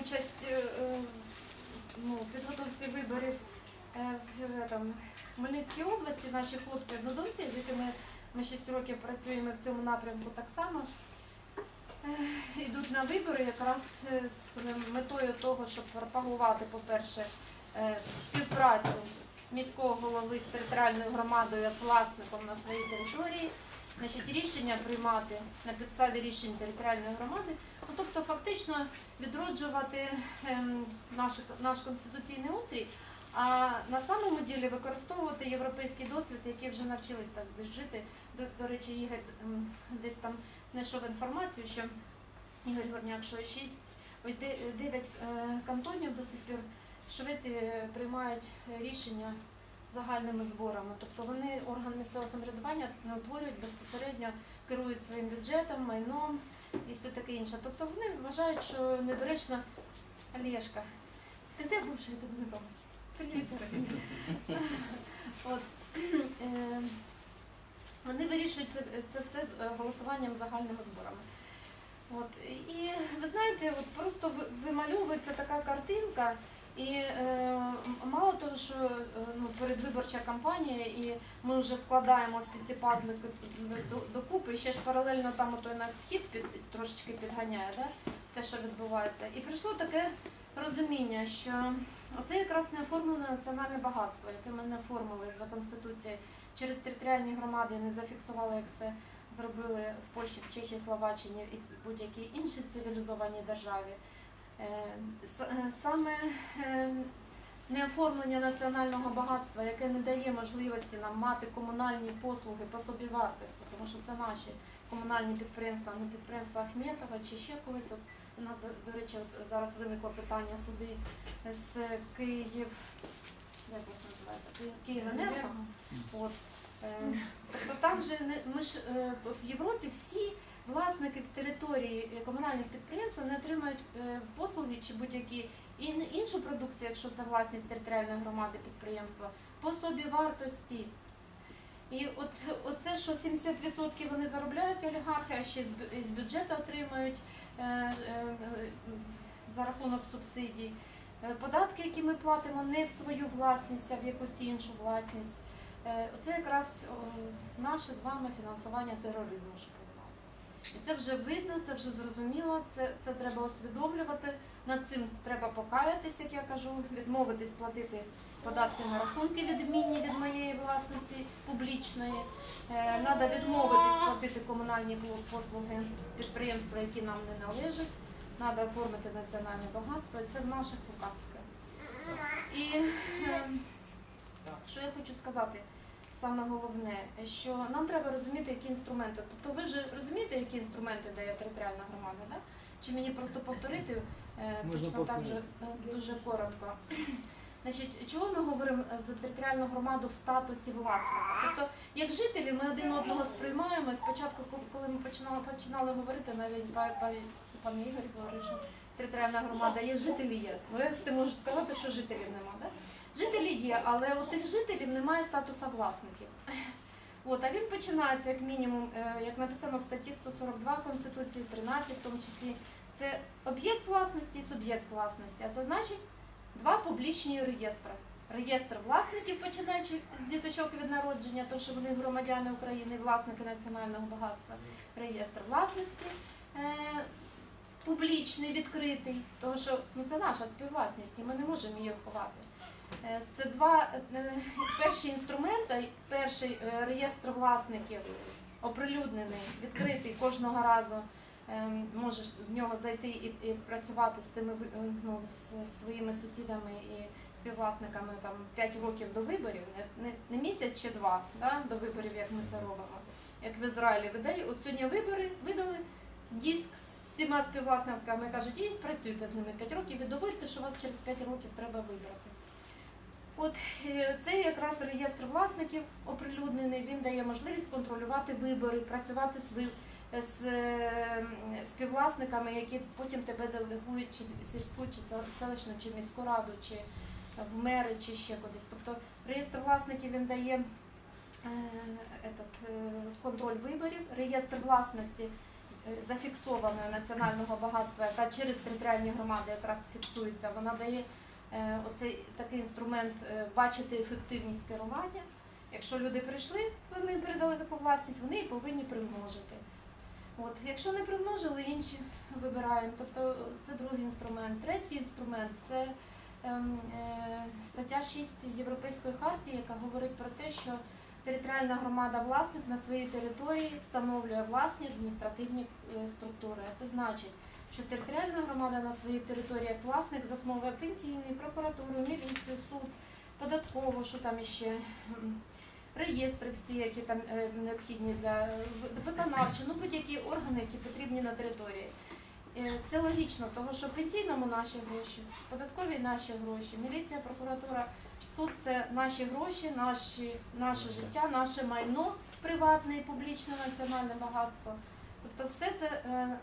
участь е, е, ну, підготовці виборів е, в, там, Хмельницькій області. Наші хлопці однодумці, з якими ми 6 років працюємо в цьому напрямку так само. Йдуть на вибори якраз з метою того, щоб пропагувати, по-перше, співпрацю міського голови з територіальною громадою як власником на своїй території, значить, рішення приймати на підставі рішень територіальної громади, ну, тобто фактично відроджувати ем, наш, наш конституційний устрій, а на самому ділі використовувати європейський досвід, який вже навчились так десь жити. До, до речі, Ігор ем, десь там знайшов інформацію, що Ігор Горняк, що 6, ой, 9 кантонів до сих пір в Швеції е, приймають е, рішення загальними зборами. Тобто вони орган місцевого самоврядування утворюють безпосередньо, керують своїм бюджетом, майном і все таке інше. Тобто вони вважають, що недоречно Олєшка. Ти де був, що я тебе не бачу? Привіт. От. е, Вони вирішують це, це все з е, голосуванням загальними зборами. От. І ви знаєте, от просто вимальовується така картинка, і е, мало того, що е, ну, передвиборча кампанія, і ми вже складаємо всі ці пазли до- докупи, і ще ж паралельно там той нас схід під, трошечки підганяє, да? те, що відбувається. І прийшло таке розуміння, що оце якраз не оформлене національне багатство, яке ми не оформили за Конституцією через територіальні громади, не зафіксували, як це зробили в Польщі, в Чехії, Словаччині і будь-якій іншій цивілізованій державі. Е, е, Саме е, неоформлення національного багатства, яке не дає можливості нам мати комунальні послуги по собівартості, тому що це наші комунальні підприємства, не підприємства Ахметова чи ще когось. До- речі, зараз виникло питання суди з Київ, як це називається, Київенерго. Тобто там же ми ж в Європі всі власники в території е, комунальних підприємств не отримають е, послуги чи будь-які іншу продукцію, якщо це власність територіальної громади підприємства, по собі вартості. І от оце, що 70% вони заробляють олігархи, а ще з бюджету отримують е, е, за рахунок субсидій. Е, Податки, які ми платимо не в свою власність, а в якусь іншу власність. Е, Оце якраз наше з вами фінансування тероризму. І це вже видно, це вже зрозуміло, це, це треба усвідомлювати. Над цим треба покаятись, як я кажу, відмовитись платити податки на рахунки відмінні від моєї власності публічної. Треба відмовитись платити комунальні послуги підприємства, які нам не належать. Треба оформити національне багатство, і це в наших руках все. І е, що я хочу сказати, саме головне, що нам треба розуміти, які інструменти. Тобто ви ж розумієте, які інструменти дає територіальна громада, да? Чи мені просто повторити е, Можна точно так же е, дуже коротко. Значить, чого ми говоримо за територіальну громаду в статусі власника? Тобто, як жителі, ми один одного сприймаємо. Спочатку, коли ми починали, починали говорити, навіть па- па- пан Ігор говорив, що територіальна громада є, жителі є. Ну ти можеш сказати, що жителів нема? Да? Жителі є, але у тих жителів немає статусу власників. От, а він починається як мінімум, е, як написано в статті 142 Конституції, 13 в тому числі. Це об'єкт власності і суб'єкт власності. А це значить два публічні реєстри. Реєстр власників, починаючи з діточок від народження, тому що вони громадяни України, власники національного багатства. Реєстр власності е, публічний, відкритий, тому що ну, це наша співвласність, і ми не можемо її ховати. Е, Це два е, перші інструменти. Перший е, реєстр власників оприлюднений, відкритий кожного разу. Е, Можеш в нього зайти і, і працювати з тими ну, з своїми сусідами і співвласниками там 5 років до виборів, не, не, не місяць чи два да, до виборів, як ми це робимо. Як в Ізраїлі видає, от сьогодні вибори видали диск з всіма співвласниками кажуть, і працюйте з ними 5 років і доводьте, що вас через 5 років треба вибрати. От е, це якраз реєстр власників оприлюднений, він дає можливість контролювати вибори, працювати з, е, співвласниками, які потім тебе делегують чи сільську, чи селищну, чи міську раду, чи в мери, чи ще кудись. Тобто реєстр власників він дає е, этот, контроль виборів, реєстр власності е, зафіксованої національного багатства, яка через територіальні громади якраз фіксується, вона дає е, оцей такий інструмент е, бачити ефективність керування. Якщо люди прийшли, вони передали таку власність, вони її повинні примножити. От, якщо не примножили, інші вибираємо. Тобто це другий інструмент. Третій інструмент це ем, е, стаття 6 Європейської хартії, яка говорить про те, що територіальна громада власник на своїй території встановлює власні адміністративні е, структури. Це значить, що територіальна громада на своїй території як власник засновує пенсійний, прокуратуру, міліцію, суд, податкову, що там іще. Реєстри всі, які там е, необхідні для е, виконавчі, ну будь-які органи, які потрібні на території. Е, Це логічно, тому що пенсійному наші гроші, податкові наші гроші, міліція, прокуратура, суд це наші гроші, наші, наше життя, наше майно приватне і публічне національне багатство. Тобто все це е,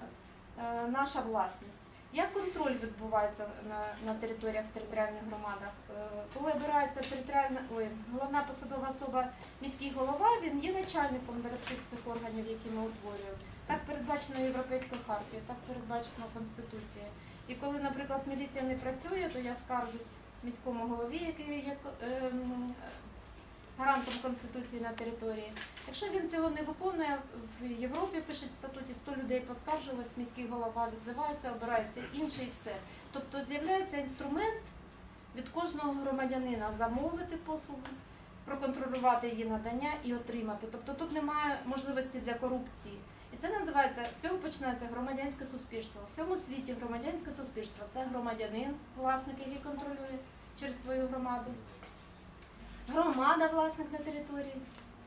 е, наша власність. Як контроль відбувається на, на територіях територіальних громадах? Е, Коли обирається територіальна ой, головна посадова особа міський голова, він є начальником для всіх цих органів, які ми утворюємо. Так передбачено Європейською хартією, так передбачено Конституцією. І коли, наприклад, міліція не працює, то я скаржусь міському голові, який є ем, гарантом Конституції на території. Якщо він цього не виконує, в Європі пишуть в статуті 100 людей поскаржилось, міський голова відзивається, обирається інший і все. Тобто з'являється інструмент від кожного громадянина замовити послугу, проконтролювати її надання і отримати. Тобто тут немає можливості для корупції. І це називається з цього починається громадянське суспільство. В всьому світі громадянське суспільство це громадянин, власник, який контролює через свою громаду. Громада власник на території,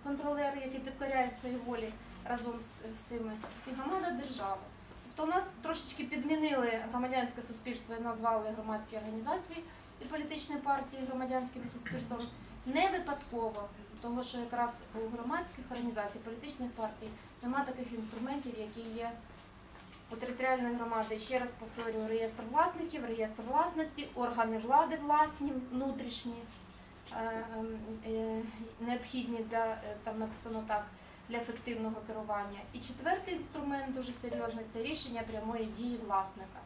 контролер, який підкоряє своїй волі разом з, цими, і громада держава. Тобто у нас трошечки підмінили громадянське суспільство і назвали громадські організації і політичні партії громадянським суспільством не випадково, тому що якраз у громадських організацій, політичних партій немає таких інструментів, які є у територіальної громади. Ще раз повторюю, реєстр власників, реєстр власності, органи влади власні, внутрішні, необхідні для е, там написано так. Для ефективного керування. І четвертий інструмент дуже серйозний це рішення прямої дії власника.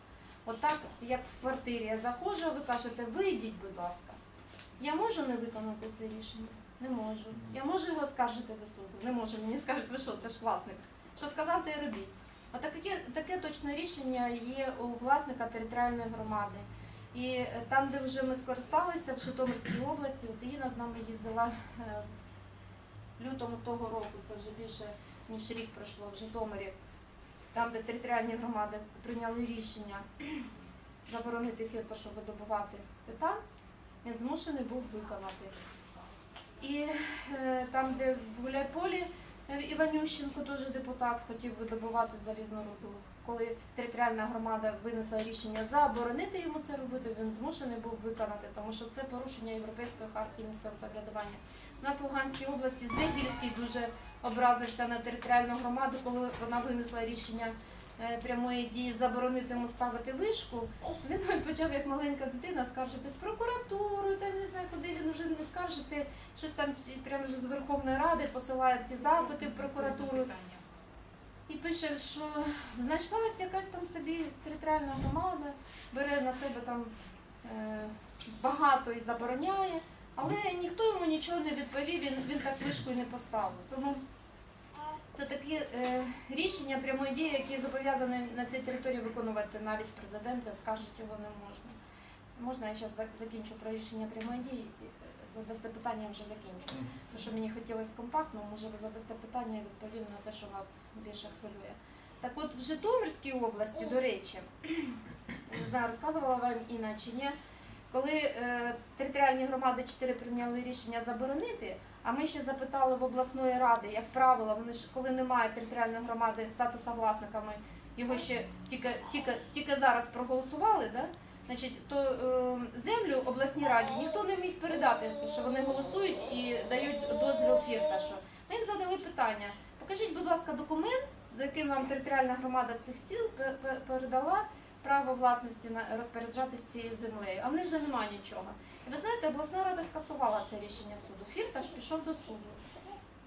Отак, як в квартирі я заходжу, ви кажете, вийдіть, будь ласка. Я можу не виконати це рішення? Не можу. Я можу його скаржити до суду? Не можу. Мені скажуть, ви що, це ж власник. Що сказати і робіть. А таке, таке точне рішення є у власника територіальної громади. І е, там, де вже ми скористалися, в Житомирській області, от з нами їздила е, в лютому того року, це вже більше ніж рік пройшло в Житомирі, там, де територіальні громади прийняли рішення заборонити фірташу видобувати титан, він змушений був виконати. І е, там, де в Гуляйполі Іванющенко, теж депутат, хотів видобувати залізну руду. Коли територіальна громада винесла рішення заборонити йому це робити, він змушений був виконати, тому що це порушення Європейської хартії місцевого самоврядування. У нас Луганській області Звягільський дуже образився на територіальну громаду, коли вона винесла рішення е, прямої дії заборонити йому ставити вишку. Він почав як маленька дитина скаржитись прокуратуру, та не знаю, куди він вже не скаржився. Щось там прямо з Верховної Ради посилають ті запити в прокуратуру. І пише, що знайшлася якась там собі територіальна громада, бере на себе там е, багато і забороняє, але ніхто йому нічого не відповів, він, він так вишку і не поставив. Тому це такі е, рішення прямої дії, які зобов'язані на цій території виконувати навіть президент, а скажуть його не можна. Можна я зараз закінчу про рішення прямої дії? Задасте питання, я вже закінчу. Тому що мені хотілося компактно, може ви задасте питання і відповім на те, що вас більше хвилює. Так от в Житомирській області, до речі, не знаю, розказувала вам Інна чи ні, коли е, територіальні громади 4 прийняли рішення заборонити, а ми ще запитали в обласної ради, як правило, вони ж коли немає територіальної громади статуса власниками, його ще тільки, тільки, тільки зараз проголосували, да? Значить, то е, землю обласній раді ніхто не міг передати, що вони голосують і дають дозвіл фірташу. Ми їм задали питання: покажіть, будь ласка, документ, за яким вам територіальна громада цих сіл пе- пе- передала право власності на розпоряджатися цією землею. А в них вже немає нічого. І ви знаєте, обласна рада скасувала це рішення суду. Фірташ пішов до суду.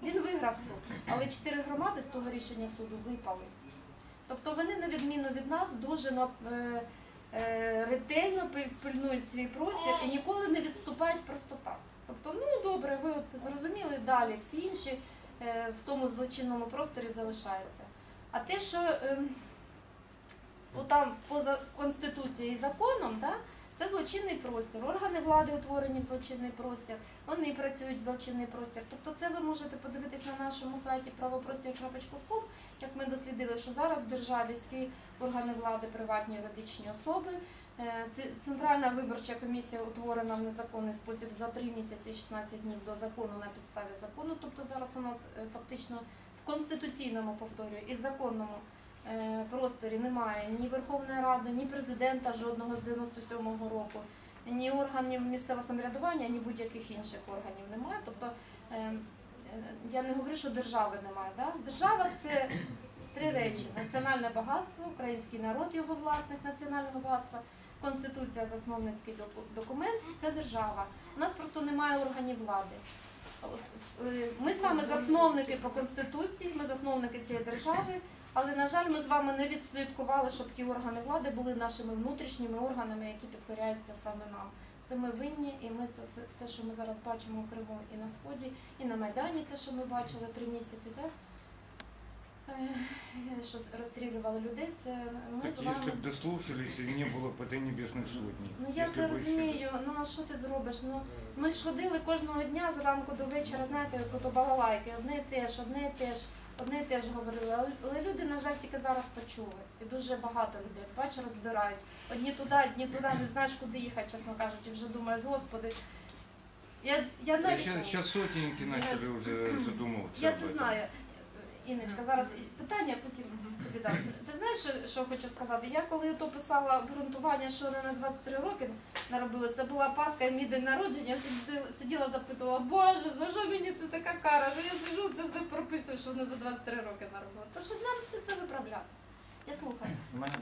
Він виграв суд, але чотири громади з того рішення суду випали. Тобто вони, на відміну від нас, дуже е, ретельно пильнують свій простір і ніколи не відступають просто так. Тобто, ну добре, ви от зрозуміли далі, всі інші е, в тому злочинному просторі залишаються. А те, що ем, там поза Конституцією і законом, да, це злочинний простір. Органи влади утворені в злочинний простір, вони працюють в злочинний простір. Тобто це ви можете подивитись на нашому сайті правопростір.ком, як ми дослідили, що зараз в державі всі органи влади приватні юридичні особи. Е, Центральна виборча комісія утворена в незаконний спосіб за 3 місяці 16 днів до закону на підставі закону. Тобто зараз у нас е, фактично в конституційному повторюю і в законному е, просторі немає ні Верховної Ради, ні президента жодного з 97-го року, ні органів місцевого самоврядування, ні будь-яких інших органів немає. Тобто е, е, я не говорю, що держави немає. Да? Держава це три речі: національне багатство, український народ, його власник національного багатства. Конституція, засновницький доку- документ це держава. У нас просто немає органів влади. От, е, ми з вами засновники по конституції, ми засновники цієї держави, але на жаль, ми з вами не відслідкували, щоб ті органи влади були нашими внутрішніми органами, які підкоряються саме нам. Це ми винні, і ми це все- що ми зараз бачимо у Криму і на сході, і на майдані, те, що ми бачили три місяці, так? Е, Що розстрілювали людей, це ми Так з вами. если бы дослушались, и не было бы этой небесной сотни. Ну я Если це бы еще- розумію. Ну а що ти зробиш? Ну ми ж ходили кожного дня зранку до вечора, знаєте, як ото балалайки, одне і те ж, одне і те ж, одне і те ж говорили. Але, але люди, на жаль, тільки зараз почули. І дуже багато людей. Бач, роздирають. Одні туди, одні туди, не знаєш, куди їхати, чесно кажучи, вже думаєш, господи. Я, я Да навіть Сейчас, сейчас сотенники начали уже задумываться я об це этом. знаю. Інночка, зараз питання, потім дам. Ти знаєш, що, хочу сказати? Я коли то писала обґрунтування, що вони на 23 роки наробили, це була Пасха і мій день народження, сиділа, сиділа запитувала, Боже, за що мені це така кара? Що я сижу, це все прописую, що вони за 23 роки наробили. Тож нам все це виправляти. Я слухаю.